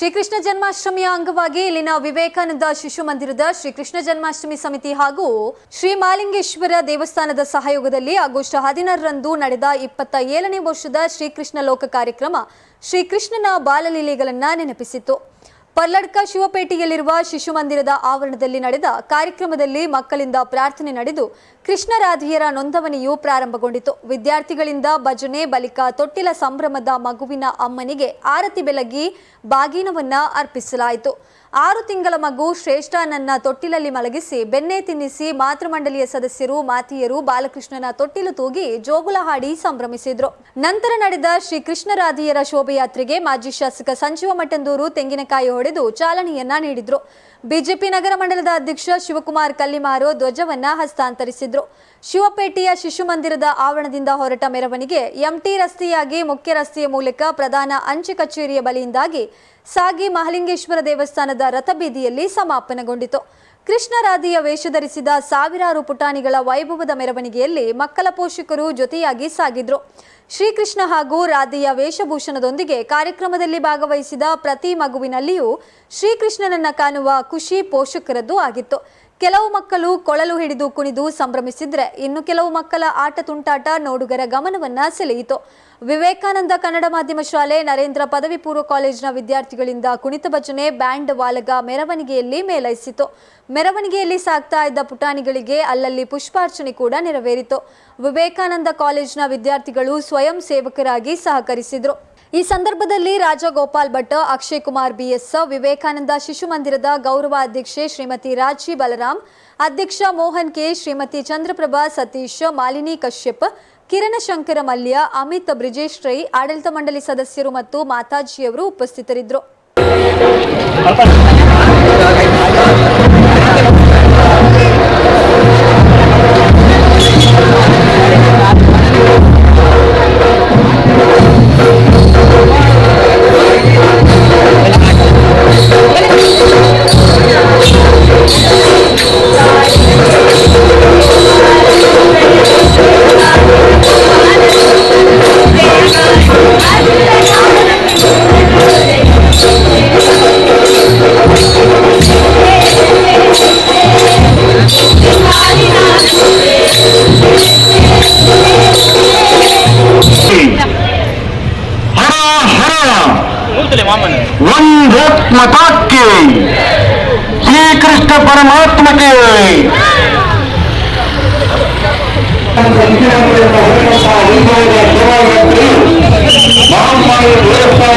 ಶ್ರೀಕೃಷ್ಣ ಜನ್ಮಾಷ್ಟಮಿಯ ಅಂಗವಾಗಿ ಇಲ್ಲಿನ ವಿವೇಕಾನಂದ ಶಿಶು ಮಂದಿರದ ಶ್ರೀಕೃಷ್ಣ ಜನ್ಮಾಷ್ಟಮಿ ಸಮಿತಿ ಹಾಗೂ ಶ್ರೀ ಮಾಲಿಂಗೇಶ್ವರ ದೇವಸ್ಥಾನದ ಸಹಯೋಗದಲ್ಲಿ ಆಗಸ್ಟ್ ಹದಿನಾರರಂದು ನಡೆದ ಇಪ್ಪತ್ತ ಏಳನೇ ವರ್ಷದ ಶ್ರೀಕೃಷ್ಣ ಲೋಕ ಕಾರ್ಯಕ್ರಮ ಶ್ರೀಕೃಷ್ಣನ ಬಾಲಲೀಲೆಗಳನ್ನ ನೆನಪಿಸಿತು ಪಲ್ಲಡ್ಕ ಶಿವಪೇಟೆಯಲ್ಲಿರುವ ಶಿಶು ಮಂದಿರದ ಆವರಣದಲ್ಲಿ ನಡೆದ ಕಾರ್ಯಕ್ರಮದಲ್ಲಿ ಮಕ್ಕಳಿಂದ ಪ್ರಾರ್ಥನೆ ನಡೆದು ಕೃಷ್ಣರಾಧಿಯರ ನೋಂದವಣಿಯು ಪ್ರಾರಂಭಗೊಂಡಿತು. ವಿದ್ಯಾರ್ಥಿಗಳಿಂದ ಭಜನೆ ಬಳಿಕ ತೊಟ್ಟಿಲ ಸಂಭ್ರಮದ ಮಗುವಿನ ಅಮ್ಮನಿಗೆ ಆರತಿ ಬೆಳಗಿ ಬಾಗಿನವನ್ನ ಅರ್ಪಿಸಲಾಯಿತು. ಆರು ತಿಂಗಳ ಮಗು ಶ್ರೇಷ್ಠ ನನ್ನ ತೊಟ್ಟಿಲಲ್ಲಿ ಮಲಗಿಸಿ ಬೆನ್ನೆ ತಿನ್ನಿಸಿ ಮಾತೃಮಂಡಲಿಯ ಸದಸ್ಯರು, ಮಾತಿಯರು, ಬಾಲಕೃಷ್ಣನ ತೊಟ್ಟಿಲು ತೂಗಿ ಜೋಗುಲ ಹಾಡಿ ಸಂಭ್ರಮಿಸಿದ್ರು. ನಂತರ ನಡೆದ ಶ್ರೀ ಕೃಷ್ಣರಾಧಿಯರ ಶೋಭಯಾತ್ರೆಗೆ ಮಾಜಿ ಶಾಸಕ ಸಂಜೀವ ಮಠಂದೂರು ತೆಂಗಿನಕಾಯಿ ಹೊಡೆದು ಚಾಲನೆಯನ್ನ ನೀಡಿದ್ರು. ಬಿಜೆಪಿ ನಗರ ಮಂಡಲದ ಅಧ್ಯಕ್ಷ ಶಿವಕುಮಾರ್ ಕಲ್ಲಿಮಾರು ಧ್ವಜವನ್ನ ಹಸ್ತಾಂತರಿಸಿದ್ರು. ಶಿವಪೇಟೆಯ ಶಿಶು ಮಂದಿರದ ಆವರಣದಿಂದ ಹೊರಟ ಮೆರವಣಿಗೆ ಎಂಟಿ ರಸ್ತೆಯಾಗಿ ಮುಖ್ಯ ರಸ್ತೆಯ ಮೂಲಕ ಪ್ರಧಾನ ಅಂಚೆ ಕಚೇರಿಯ ಬಳಿಯಿಂದಾಗಿ ಸಾಗಿ ಮಹಲಿಂಗೇಶ್ವರ ದೇವಸ್ಥಾನದ ರಥಬೀದಿಯಲ್ಲಿ ಸಮಾಪನಗೊಂಡಿತು. ಕೃಷ್ಣ ರಾಧಿಯ ವೇಷ ಧರಿಸಿದ ಸಾವಿರಾರು ಪುಟಾಣಿಗಳ ವೈಭವದ ಮೆರವಣಿಗೆಯಲ್ಲಿ ಮಕ್ಕಳ ಪೋಷಕರು ಜೊತೆಯಾಗಿ ಸಾಗಿದ್ರು. ಶ್ರೀಕೃಷ್ಣ ಹಾಗೂ ರಾಧೆಯ ವೇಷಭೂಷಣದೊಂದಿಗೆ ಕಾರ್ಯಕ್ರಮದಲ್ಲಿ ಭಾಗವಹಿಸಿದ ಪ್ರತಿ ಮಗುವಿನಲ್ಲಿಯೂ ಶ್ರೀಕೃಷ್ಣನನ್ನ ಕಾಣುವ ಖುಷಿ ಪೋಷಕರದ್ದು ಆಗಿತ್ತು. ಕೆಲವು ಮಕ್ಕಳು ಕೊಳಲು ಹಿಡಿದು ಕುಣಿದು ಸಂಭ್ರಮಿಸಿದ್ರೆ ಇನ್ನು ಕೆಲವು ಮಕ್ಕಳ ಆಟ ತುಂಟಾಟ ನೋಡುಗರ ಗಮನವನ್ನ ಸೆಳೆಯಿತು. ವಿವೇಕಾನಂದ ಕನ್ನಡ ಮಾಧ್ಯಮ ಶಾಲೆ ನರೇಂದ್ರ ಪದವಿ ಪೂರ್ವ ಕಾಲೇಜಿನ ವಿದ್ಯಾರ್ಥಿಗಳಿಂದ ಕುಣಿತ ಭಜನೆ ಬ್ಯಾಂಡ್ ವಾಲಗ ಮೆರವಣಿಗೆಯಲ್ಲಿ ಮೇಲೈಸಿತು. ಮೆರವಣಿಗೆಯಲ್ಲಿ ಸಾಗ್ತಾ ಇದ್ದ ಪುಟಾಣಿಗಳಿಗೆ ಅಲ್ಲಲ್ಲಿ ಪುಷ್ಪಾರ್ಚನೆ ಕೂಡ ನೆರವೇರಿತು. ವಿವೇಕಾನಂದ ಕಾಲೇಜಿನ ವಿದ್ಯಾರ್ಥಿಗಳು ಸ್ವಯಂ ಸೇವಕರಾಗಿ ಸಹಕರಿಸಿದ್ರು. ಈ ಸಂದರ್ಭದಲ್ಲಿ ರಾಜಗೋಪಾಲ್ ಭಟ್, ಅಕ್ಷಯ್ ಕುಮಾರ್ ಬಿಎಸ್, ವಿವೇಕಾನಂದ ಶಿಶು ಮಂದಿರದ ಗೌರವ ಅಧ್ಯಕ್ಷೆ ಶ್ರೀಮತಿ ರಾಜಿ ಬಲರಾಮ್ ಅಧ್ಯಕ್ಷ ಮೋಹನ್ ಕೆ, ಶ್ರೀಮತಿ ಚಂದ್ರಪ್ರಭಾ ಸತೀಶ್, ಮಾಲಿನಿ ಕಶ್ಯಪ್, ಕಿರಣ ಶಂಕರ ಮಲ್ಯ, ಅಮಿತ್ ಬ್ರಿಜೇಶ್ ರೈ, ಆಡಳಿತ ಮಂಡಳಿ ಸದಸ್ಯರು ಮತ್ತು ಮಾತಾಜಿಯವರು ಉಪಸ್ಥಿತರಿದ್ದರು. ಕೂತಲೆ ಮಾಮನ ಒಂದಾತ್ಮಕಕ್ಕೆ ಶ್ರೀಕೃಷ್ಣ ಪರಮಾತ್ಮಕ್ಕೆ ಮಹಾಮಾಯಿ ದೇವಸ್ಥಾನ ಉತ್ಸವವನ್ನು ಸಾಗಿ ಬರುತ್ತದೆ